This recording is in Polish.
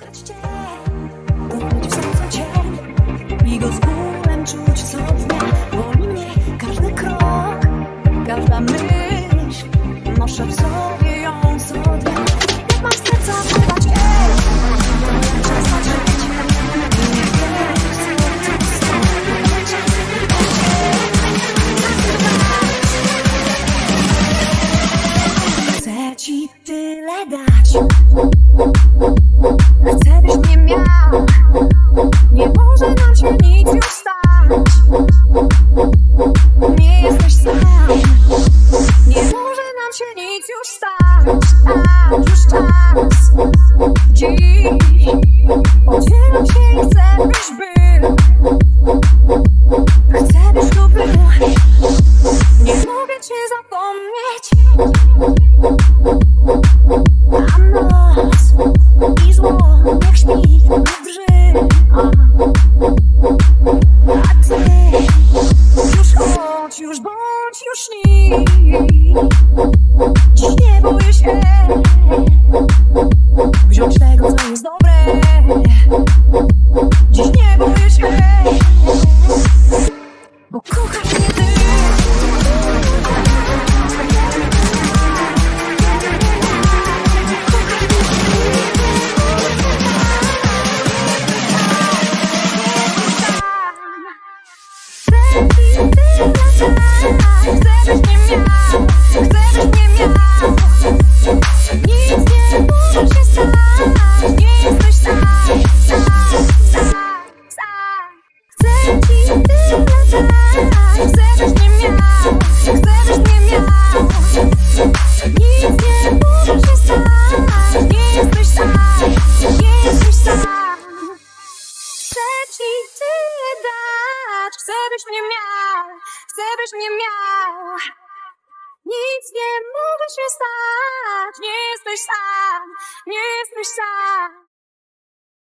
Chodźcie. Byś mnie miał. Nie może nam się nic już stać. Nie jesteś sam. Nie może nam się nic już stać. A już czas. Dziś Otwieram się i chcę byś był. Chcę byś tu Nie mogę cię zapomnieć bądź, już śnij Dziś nie boję się. Wziąć tego, co jest dobre. Dziś nie boję się. Bo kochasz mnie ty. Chcę chcę byś mnie miał, chcę byś mnie miał. Nic nie może się stać, nie jesteś sam, nie jesteś sam.